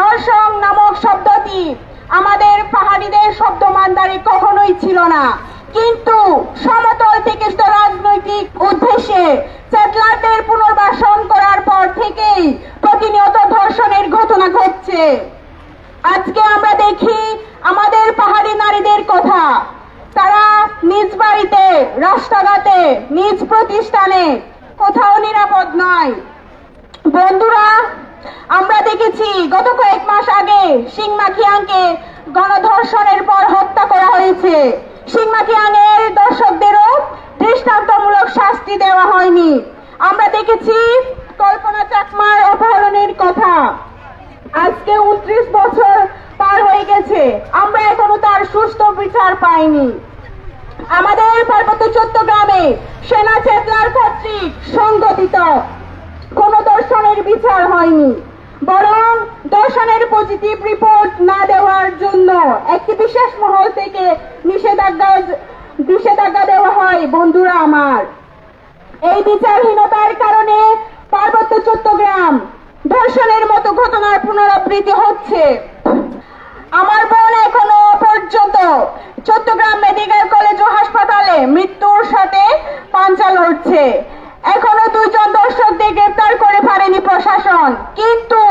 দর্শন নামক শব্দটি আমাদের পাহাড়িদের শব্দ মান্দারে কখনোই ছিল না। কিন্তু সমতল থেকে রাজনৈতিক উদ্দেশ্যে সেটলারদের পুনর্বাসন করার পর থেকেই প্রতিনিয়ত ধর্ষণের ঘটনা ঘটছে। আজকে আমরা দেখি আমাদের পাহাড়ি নারীদের কথা। তারা নিজ বাড়িতে, রাস্তাঘাটে, নিজ প্রতিষ্ঠানে কোথাও নিরাপদ নয়। বন্ধুরা আমরা দেখেছি গত কয়েক মাস আগে সিংমাখিয়াংকে গণধর্ষণের পর হত্যা করা হয়েছে। সিংমাখিয়াংয়ের দর্শকদেরও দৃষ্টান্তমূলক শাস্তি দেওয়া হয়নি। আমরা দেখেছি কল্পনা চাকমার অপহরণের কথা। আজকে উনত্রিশ বছর পার হয়ে গেছে। আমরা এখনও তার সুস্থ বিচার পাইনি। আমাদের পার্বত্য চট্টগ্রামে সেনা চেতনার কর্তৃক সংগঠিত দর্শনের বিচার হয়নি। বরং দর্শনের পজিটিভ রিপোর্ট না দেওয়ার জন্য একটি বিশেষ মহল থেকে নিষেধাজ্ঞা নিষেধাজ্ঞা দেওয়া হয়, বন্ধুরা আমার। এই বিচারহীনতার কারণে পার্বত্য চট্টগ্রাম ধর্ষণের মতো ঘটনার পুনরাবৃত্তি হচ্ছে। আমার বোন এখনও পর্যন্ত চট্টগ্রাম মেডিকেল কলেজ ও হাসপাতালে মৃত্যুর সাথে পাঞ্চা লড়ছে এখনও দুজন দর্শকদের গ্রেপ্তার করে পারেনি প্রশাসন কিন্তু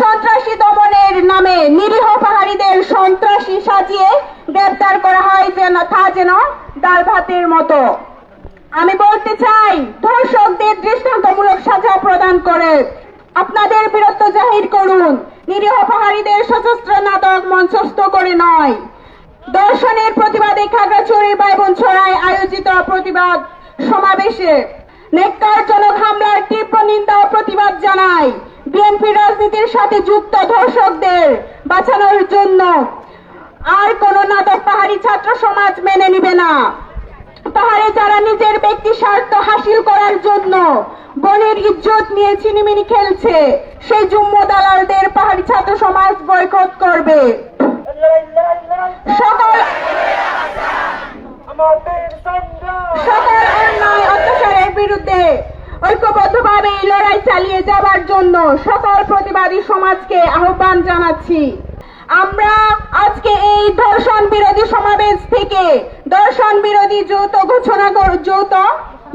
সন্ত্রাসী দমনের নামে নিরীহ পাহাড়িদের সন্ত্রাসী সাজিয়ে গ্রেপ্তার করা হয় যেন, তা যেন ডাল ভাতের মতো। আমি বলতে চাই, ধর্ষকদের দৃষ্টান্তমূলক সাজা প্রদান করে। আপনাদের বীরত্ব জাহির করুন। নিরীহ পাহাড়িদের সশস্ত্র নাটক মঞ্চস্থ করে নয়। দর্শনের প্রতিবাদে খাগড়াছড়ি বাইবন ছড়ায় আয়োজিত প্রতিবাদ সমাবেশে নেককারজনক হামলার তীব্র নিন্দা ও প্রতিবাদ জানায়। বিএনপি রাজনীতির সাথে যুক্ত ধর্ষকদের বাঁচানোর জন্য আর কোন নাটক পাহাড়ি ছাত্র সমাজ মেনে নিবে না। পাহাড়ে যারা নিজের ব্যক্তি স্বার্থ হাসিল করার জন্য বনের ইজ্জত নিয়ে চিনিমিনি খেলছে, সেই জুম্ম দালালদের পাহাড়ি ছাত্র সমাজ বয়কট করবে। সকল সকল অন্যায় ঐক্যবদ্ধভাবে এই লড়াই চালিয়ে যাবার জন্য সকল প্রতিবাদী সমাজকে আহ্বান জানাচ্ছি। আমরা আজকে এই ধর্ষণ বিরোধী সমাবেশ থেকে ধর্ষণ বিরোধী যৌথ ঘোষণা যৌথ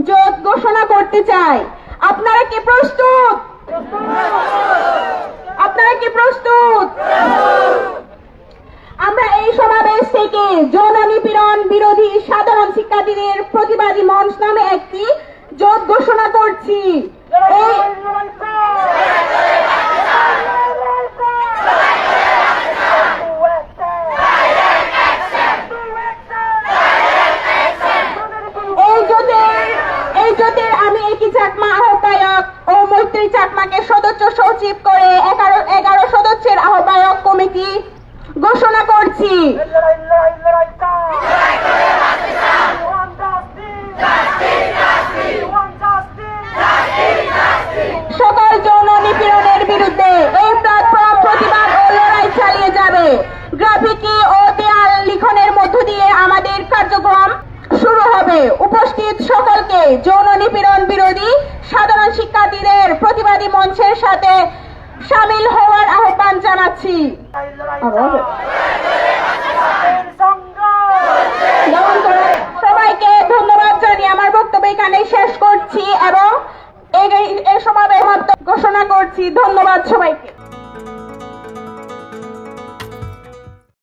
জোট ঘোষণা করতে চাই। আপনারা কি প্রস্তুত? আপনারা কি প্রস্তুত? আমরা এই সমাবেশ থেকে যৌন নিপীড়ন বিরোধী সাধারণ শিক্ষার্থীদের প্রতিবাদী মঞ্চ নামে একটি জোট ঘোষণা এই জোটের আমি একই চাকমা আহ্বায়ক ও মৈত্রী চাকমাকে সদস্য সচিব করে এগারো এগারো সদস্যের আহ্বায়ক কমিটি ঘোষণা করছি লড়াই লড়াই লড়াই চাই ওয়ান জাস্টিস ওয়ান জাস্টিস সকল যৌন নিপীড়নের বিরুদ্ধে এই প্ল্যাটফর্ম প্রতিবাদ ও লড়াই চালিয়ে যাবে গ্রাফিতি ও দেয়াল লিখনের মধ্য দিয়ে আমাদের কার্যক্রম শুরু হবে। উপস্থিত সকলকে যৌন নিপীড়ন বিরোধী সাধারণ শিক্ষার্থীদের প্রতিবাদী মঞ্চের সাথে সামিল হওয়ার আহ্বান জানাচ্ছি। সবাইকে ধন্যবাদ জানিয়ে আমার বক্তব্য এখানে শেষ করছি এবং এই সমাবেশ ঘোষণা করছি। ধন্যবাদ সবাইকে।